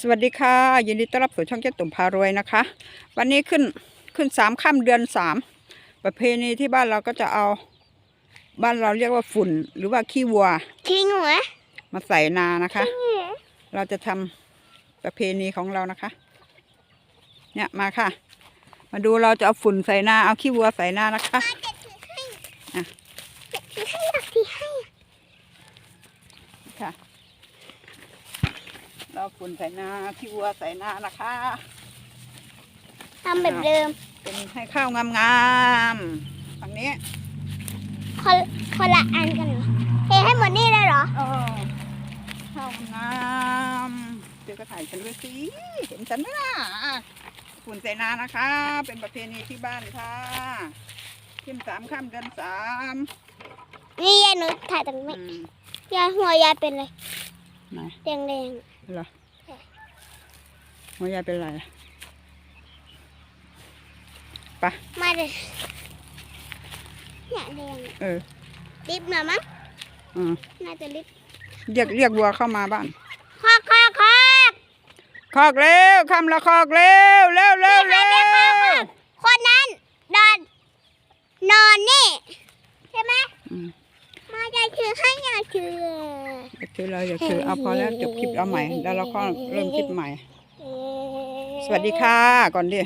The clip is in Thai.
สวัสดีค่ะยินดีต้อนรับสู่ช่องเจ๊ตุ่มพารวยนะคะ วันนี้ขึ้นขึ้นสามค่ำเดือนสามประเพณีที่บ้านเราก็จะเอา บ้านเราเรียกว่าฝุ่น หรือว่าขี้วัวทิ้งหัวมาใส่นานะคะ เราจะทำประเพณีของเรานะคะ เนี่ยมาค่ะ มาดูเราจะเอาฝุ่นใส่นาเอาขี้วัวใส่นานะคะอะถือให้อยากถือให้ค่ะ เราฝุ่นใส่นาขี้วัวใส่นานะคะทำแบบเดิม เป็นให้ข้าวงามๆฝั่งนี้คนคนละอันกันเหรอเทให้หมดนี่เลยเหรอ เออข้าวงามเดี๋ยวก็ถ่ายฉันด้วยสิเห็นฉันไหมล่ะฝุ่นใส่นานะคะ เป็นประเพณีที่บ้านค่ะขึ้นสามค่ำเดือนสามนี่ยายหนูถ่ายตรงนี้อืมยายหัวยายเป็นเลยไหน แดงแดง เหรอหัวยายเป็นไรอะไปะๆมาเลยเนี่ยแดงเออลิฟต์หน่อยมั้งอืมน่าจะลิฟต์เรียกเรียกวัวเข้ามาบ้านคอกคอกคอกคอกเร็วคำละคอกเร็วเร็วเร็วใครเร็ไม่เข้าคอวกคนนั้นนอนนอนนี่ใช่ไหมอืม อยากถือให้อยากถืออย่าถือเราอย่าถือเอาพอแล้วจบคลิปเอาใหม่ แล้วเราก็เริ่มคลิปใหม่ สวัสดีค่ะก่อนดิ